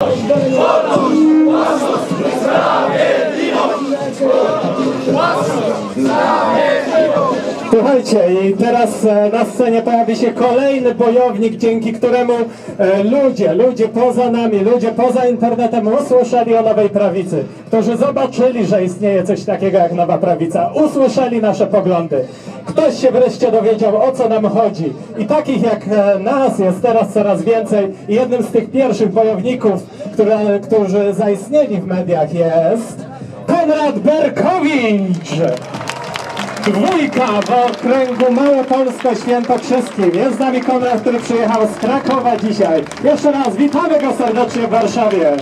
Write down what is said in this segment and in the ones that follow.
Podnóż, podnóż, podnóż, sprawiedliwość! Słuchajcie, i teraz e, na scenie pojawi się kolejny bojownik, dzięki któremu e, ludzie, ludzie poza nami, ludzie poza internetem usłyszeli o nowej prawicy, którzy zobaczyli, że istnieje coś takiego jak nowa prawica, usłyszeli nasze poglądy. Ktoś się wreszcie dowiedział, o co nam chodzi. I takich jak e, nas jest teraz coraz więcej. I jednym z tych pierwszych bojowników, które, którzy zaistnieli w mediach jest Konrad Berkowicz! Dwójka w okręgu Małopolsko-Świętokrzyskim. Jest z nami Konrad, który przyjechał z Krakowa dzisiaj. Jeszcze raz witamy go serdecznie w Warszawie.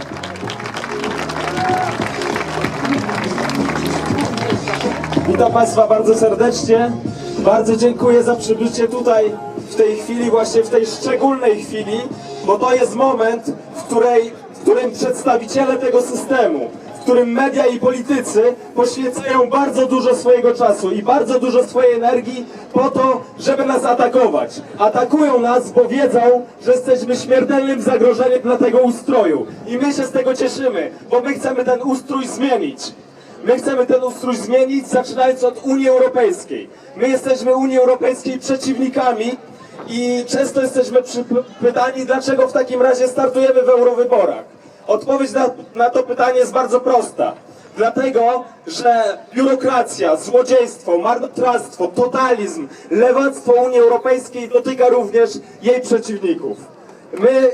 Witam Państwa bardzo serdecznie. Bardzo dziękuję za przybycie tutaj w tej chwili, właśnie w tej szczególnej chwili, bo to jest moment, w, której, w którym przedstawiciele tego systemu, którym media i politycy poświęcają bardzo dużo swojego czasu i bardzo dużo swojej energii po to, żeby nas atakować. Atakują nas, bo wiedzą, że jesteśmy śmiertelnym zagrożeniem dla tego ustroju. I my się z tego cieszymy, bo my chcemy ten ustrój zmienić. My chcemy ten ustrój zmienić, zaczynając od Unii Europejskiej. My jesteśmy Unii Europejskiej przeciwnikami i często jesteśmy przy, pytani, dlaczego w takim razie startujemy w eurowyborach. Odpowiedź na, na to pytanie jest bardzo prosta. Dlatego, że biurokracja, złodziejstwo, marnotrawstwo, totalizm, lewactwo Unii Europejskiej dotyka również jej przeciwników. My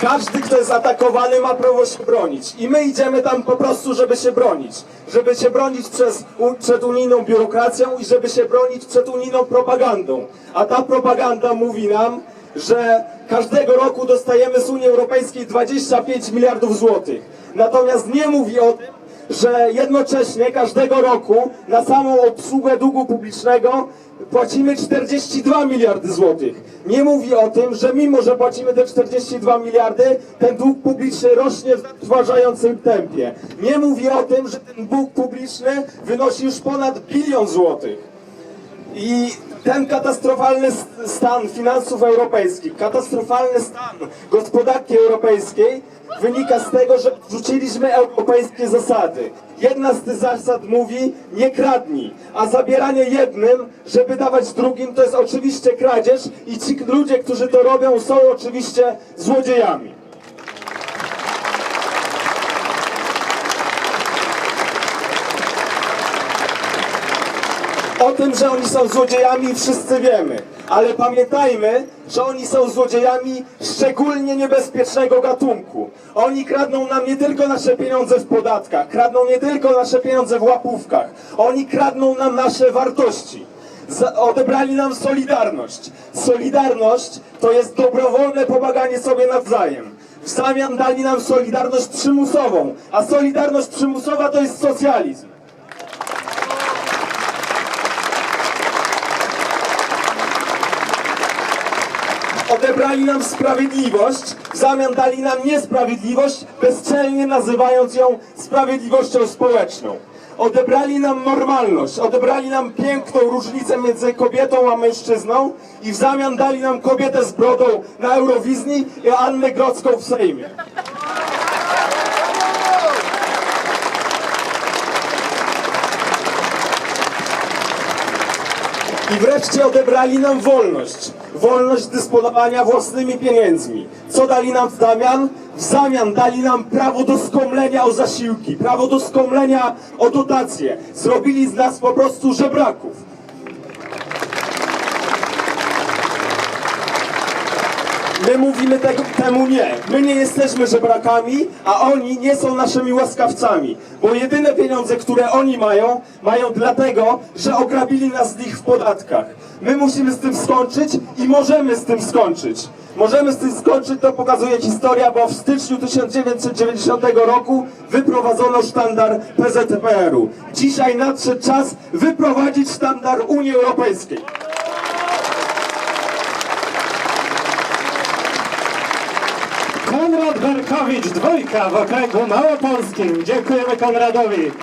Każdy, kto jest atakowany, ma prawo się bronić. I my idziemy tam po prostu, żeby się bronić. Żeby się bronić przez, przed unijną biurokracją i żeby się bronić przed unijną propagandą. A ta propaganda mówi nam, że każdego roku dostajemy z Unii Europejskiej 25 miliardów złotych. Natomiast nie mówi o tym, że jednocześnie każdego roku na samą obsługę długu publicznego płacimy 42 miliardy złotych. Nie mówi o tym, że mimo, że płacimy te 42 miliardy, ten dług publiczny rośnie w zatrważającym tempie. Nie mówi o tym, że ten dług publiczny wynosi już ponad bilion złotych. I ten katastrofalny stan finansów europejskich, katastrofalny stan gospodarki europejskiej wynika z tego, że wrzuciliśmy europejskie zasady. Jedna z tych zasad mówi nie kradnij, a zabieranie jednym, żeby dawać drugim, to jest oczywiście kradzież i ci ludzie, którzy to robią, są oczywiście złodziejami. O tym, że oni są złodziejami wszyscy wiemy, ale pamiętajmy, że oni są złodziejami szczególnie niebezpiecznego gatunku. Oni kradną nam nie tylko nasze pieniądze w podatkach, kradną nie tylko nasze pieniądze w łapówkach, oni kradną nam nasze wartości. Za- odebrali nam solidarność. Solidarność to jest dobrowolne pomaganie sobie nawzajem. W zamian dali nam solidarność przymusową, a solidarność przymusowa to jest socjalizm. Odebrali nam sprawiedliwość, w zamian dali nam niesprawiedliwość, bezczelnie nazywając ją sprawiedliwością społeczną. Odebrali nam normalność, odebrali nam piękną różnicę między kobietą a mężczyzną i w zamian dali nam kobietę z brodą na Eurowizji i Annę Grodzką w Sejmie. I wreszcie odebrali nam wolność. Wolność dysponowania własnymi pieniędzmi. Co dali nam w zamian? W zamian dali nam prawo do skomlenia o zasiłki, prawo do skomlenia o dotacje. Zrobili z nas po prostu żebraków. My mówimy tego, temu nie. My nie jesteśmy żebrakami, a oni nie są naszymi łaskawcami. Bo jedyne pieniądze, które oni mają, mają dlatego, że ograbili nas z nich w podatkach. My musimy z tym skończyć i możemy z tym skończyć. Możemy z tym skończyć, to pokazuje historia, bo w styczniu 1990 roku wyprowadzono sztandar PZPR-u. Dzisiaj nadszedł czas wyprowadzić sztandar Unii Europejskiej. Konrad Berkowicz, dwójka w okręgu małopolskim. Dziękujemy Konradowi.